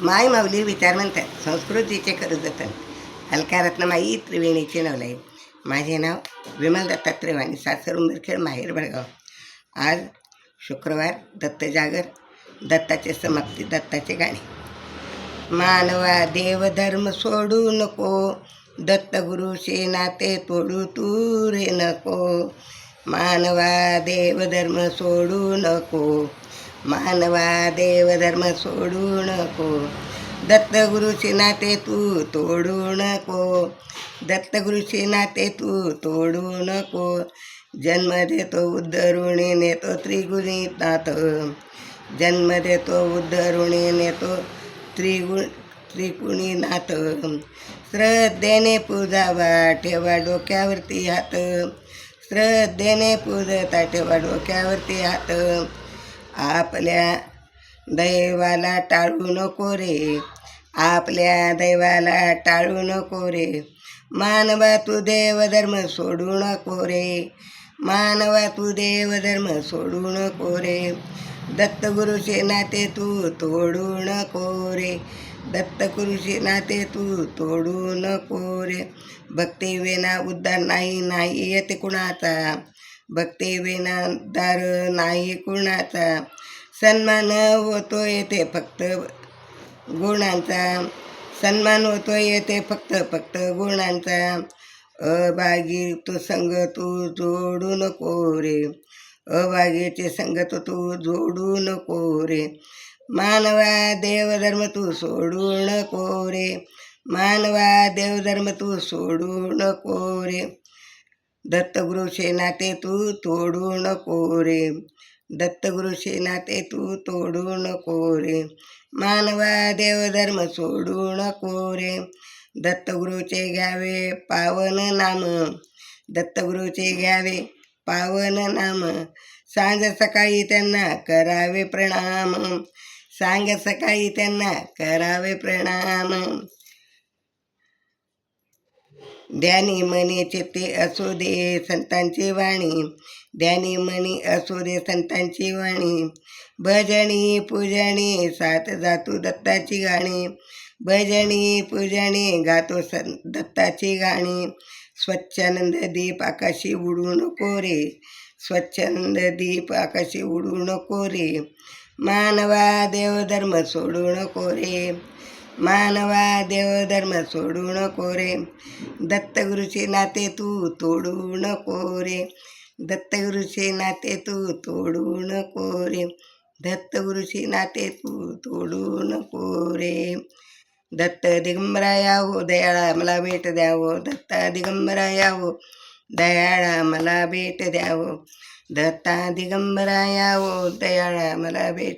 माय माऊली विचार म्हणतात संस्कृतीचे खरं जतन. अलकारत्न माई त्रिवेणीचे नवलाई. माझे नाव विमल दत्ता वाणी सासर उंबरखेड माहेर बळगाव आज शुक्रवार दत्त जागर दत्ताचे समाप्ती दत्ताचे गाणे. मानवा देवधर्म सोडू नको दत्तगुरु नाते तोडू तू रे नको. मानवा देवधर्म सोडू नको मानवा देवधर्म सोडू नको. दत्तगुरुचे नाते तू तोडू नको. दत्तगुरुचे नाते तू तोडू नको. जन्म देतो उद्धरुणी नेतो त्रिगुणी नाथ जन्म देतो उद्धरुणी नेतो त्रिगुण त्रिकुणी नाथ श्रद्धेने पूजावा ठेवा डोक्यावरती हात. श्रद्धेने पूजता ठेवा डोक्यावरती हात. आपल्या दैवाला टाळू नको रे. आपल्या दैवाला टाळू नको रे. मानवा तू देवधर्म सोडू नको रे. मानवा तू देवधर्म सोडू नको रे. दत्तगुरुचे नाते तू तोडू नको रे. दत्तगुरुचे नाते तू तोडू नको रे. भक्ती विना उद्धार नाही नाही येते कुणाचा. भक्ती विना दार नाही कुणाचा. सन्मान होतो येते फक्त गुणांचा. सन्मान होतो येते फक्त फक्त गुणांचा. अभागी तू संग तू जोडू नको रे. अभागीचे संगत तू जोडू नको रे. मानवा देवधर्म तू सोडू नको रे. मानवा देवधर्म तू सोडू नको रे. दत्तगुरुचे नाते तू तोडू नको रे दत्तगुरुचे नाते तू तोडू नको रे मानवा देवधर्म सोडू नको रे दत्तगुरुचे घ्यावे पावन नाम. दत्तगुरुचे घ्यावे पावन नाम. सांग सकाळी त्यांना करावे प्रणाम. सांग सकाळी त्यांना करावे प्रणाम. ध्यानी मनी चित्ते असू दे संतांची वाणी. ध्यानी मनी असू दे संतांची वाणी. भजनी पूजनी सात जातू दत्ताची गाणी. भजनी पूजनी गातो सं दत्ताची गाणी. स्वच्छानंद दीप आकाशी उडू नको रे. स्वच्छानंद दीप आकाशी उडू नको रे. मानवा देवधर्म सोडू नको रे. मानवा देवधर्म सोडू नको रे दत्तगुरुचे नाते तू तोडू नको रे दत्तगुरुचे नाते तू तोडू नको रे दत्तगुरुचे नाते तू तोडू नको रे दत्त दिगंबरा यावो दयाळा मला भेट द्यावो. दत्ता दिगंबरा यावो दयाळा मला भेट द्यावो. दत्ता दिगंबरा यावो दयाळा मला भेट